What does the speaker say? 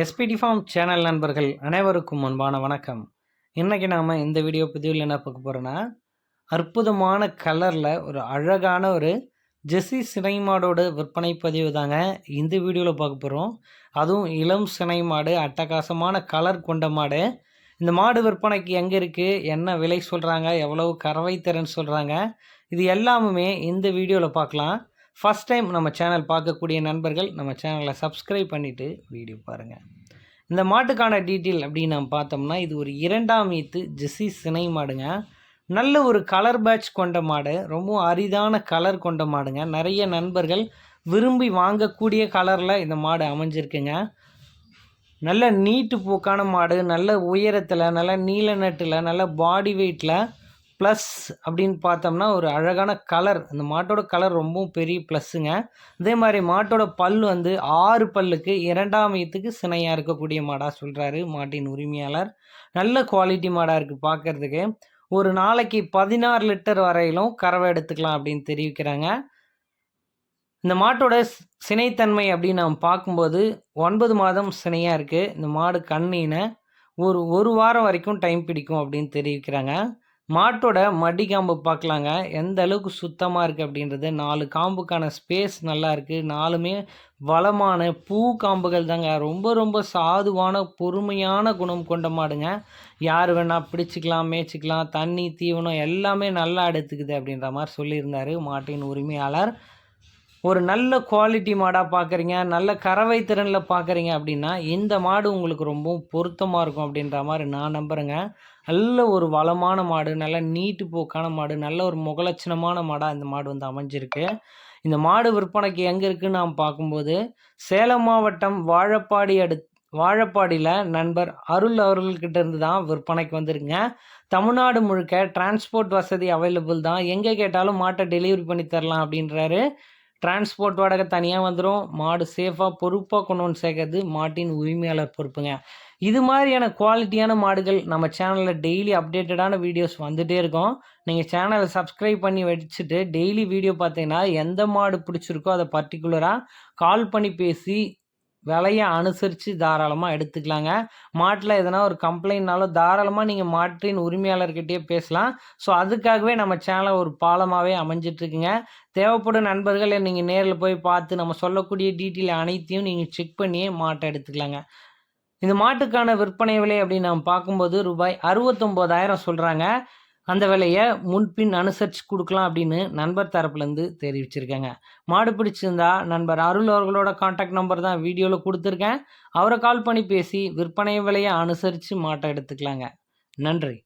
SPD form channel நண்பர்கள் அனைவருக்கும் அன்பான வணக்கம். இன்றைக்கி நாம் இந்த வீடியோ பதிவில் என்ன பார்க்க போகிறோன்னா அற்புதமான கலரில் ஒரு அழகான ஒரு ஜெஸ்ஸி சினை மாடோட விற்பனை பதிவு தாங்க இந்த வீடியோவில் பார்க்க போகிறோம் அதுவும் இளம் சினை மாடு அட்டகாசமான கலர் கொண்ட மாடு. இந்த மாடு விற்பனைக்கு எங்கே இருக்குது என்ன விலை சொல்கிறாங்க எவ்வளவு கறவை திறன் சொல்கிறாங்க இது எல்லாமுமே இந்த வீடியோவில் பார்க்கலாம். ஃபஸ்ட் டைம் நம்ம சேனல் பார்க்கக்கூடிய நண்பர்கள் நம்ம சேனலை சப்ஸ்கிரைப் பண்ணிவிட்டு வீடியோ பாருங்கள் இந்த மாட்டுக்கான டீட்டெயில் அப்படின்னு நம்ம பார்த்தோம்னா இது ஒரு இரண்டாம் ஈத்து ஜெஸ்ஸி சினை மாடுங்க. நல்ல ஒரு கலர் பேட்ச் கொண்ட மாடு ரொம்ப அரிதான கலர் கொண்ட மாடுங்க. நிறைய நண்பர்கள் விரும்பி வாங்கக்கூடிய கலரில் இந்த மாடு அமைஞ்சிருக்குங்க. நல்ல நீட்டு போக்கான மாடு நல்ல உயரத்தில் நல்ல நீல நட்டில் நல்ல பாடி வெயிட்டில் ப்ளஸ் அப்படின்னு பார்த்தோம்னா ஒரு அழகான கலர் அந்த மாட்டோட கலர் ரொம்பவும் பெரிய ப்ளஸ்ஸுங்க அதே மாதிரி மாட்டோட பல் வந்து ஆறு பல்லுக்கு இரண்டாம் ஈத்துக்கு சினையாக இருக்கக்கூடிய மாடாக சொல்கிறாரு மாட்டின் உரிமையாளர். நல்ல குவாலிட்டி மாடாக இருக்குது பார்க்குறதுக்கு ஒரு நாளைக்கு பதினாறு லிட்டர் வரையிலும் கறவை எடுத்துக்கலாம் அப்படின்னு தெரிவிக்கிறாங்க. இந்த மாட்டோட சினைத்தன்மை அப்படின்னு நம்ம பார்க்கும்போது ஒன்பது மாதம் சினையாக இருக்குது இந்த மாடு கண்ணின ஒரு ஒரு வாரம் வரைக்கும் டைம் பிடிக்கும் அப்படின்னு தெரிவிக்கிறாங்க. மாட்டோட மடி காம்பு பார்க்கலாங்க. எந்த அளவுக்கு சுத்தமாக இருக்குது அப்படின்றது நாலு காம்புக்கான ஸ்பேஸ் நல்லா இருக்குது நாலுமே வளமான பூ காம்புகள் தாங்க. ரொம்ப ரொம்ப சாதுவான பொறுமையான குணம் கொண்ட மாடுங்க. யார் வேணால் பிடிச்சிக்கலாம் மேய்ச்சிக்கலாம் தண்ணி தீவனம் எல்லாமே நல்லா எடுத்துக்குது அப்படின்ற மாதிரி சொல்லியிருந்தார் மாட்டின் உரிமையாளர். ஒரு நல்ல குவாலிட்டி மாடாக பார்க்குறீங்க நல்ல கறவை திறனில் பார்க்குறீங்க அப்படின்னா இந்த மாடு உங்களுக்கு ரொம்பவும் பொருத்தமாக இருக்கும் அப்படின்ற மாதிரி நான் நம்புகிறேங்க நல்ல ஒரு வளமான மாடு நல்ல நீட்டு போக்கான மாடு நல்ல ஒரு முகலட்சணமான மாடாக இந்த மாடு வந்து அமைஞ்சிருக்கு. இந்த மாடு விற்பனைக்கு எங்கே இருக்குதுன்னு நாம் பார்க்கும்போது சேலம் மாவட்டம் வாழப்பாடி அடுத் வாழப்பாடியில் நண்பர் அருள் அவர்கள்கிட்ட இருந்து தான் விற்பனைக்கு வந்துருங்க தமிழ்நாடு முழுக்க டிரான்ஸ்போர்ட் வசதி அவைலபிள் தான். எங்கே கேட்டாலும் மாட்டை டெலிவரி பண்ணி தரலாம் அப்படின்றாரு. டிரான்ஸ்போர்ட் வாடகை தனியாக வந்துடும் மாடு சேஃபாக பொறுப்பாக கொண்டு வந்து சேர்க்கறது மாட்டின் உரிமையாளர் பொறுப்புங்க. இது மாதிரியான குவாலிட்டியான மாடுகள் நம்ம சேனலில் டெய்லி அப்டேட்டடான வீடியோஸ் வந்துகிட்டே இருக்கும். நீங்கள் சேனலை சப்ஸ்கிரைப் பண்ணி வச்சுட்டு டெய்லி வீடியோ பார்த்தீங்கன்னா எந்த மாடு பிடிச்சிருக்கோ அதை பர்டிகுலராக கால் பண்ணி பேசி விலையை அனுசரித்து தாராளமாக எடுத்துக்கலாங்க. மாட்டில் எதனா ஒரு கம்ப்ளைண்ட்னாலும் தாராளமாக நீங்கள் மாட்டின் உரிமையாளர்கிட்டயே பேசலாம். ஸோ அதுக்காகவே நம்ம சேனலை ஒரு பாலமாகவே அமைஞ்சிட்ருக்குங்க. தேவைப்படும் நண்பர்கள் நீங்கள் நேரில் போய் பார்த்து நம்ம சொல்லக்கூடிய டீட்டெயில் அனைத்தையும் நீங்கள் செக் பண்ணியே மாட்டை எடுத்துக்கலாங்க. இந்த மாட்டுக்கான விற்பனை விலை அப்படின்னு நம்ம பார்க்கும்போது ரூபாய் அறுபத்தொம்போதாயிரம் சொல்கிறாங்க அந்த விலையை முன்பின் அனுசரித்து கொடுக்கலாம் அப்படின்னு நண்பர் தரப்புலேருந்து தெரிவிச்சிருக்காங்க. மாடு பிடிச்சிருந்தா நண்பர் அருள் அவர்களோட காண்டாக்ட் நம்பர் தான் வீடியோவில் கொடுத்துருக்கேன். அவரை கால் பண்ணி பேசி விற்பனை விலையை அனுசரித்து மாட்டை எடுத்துக்கலாங்க. நன்றி.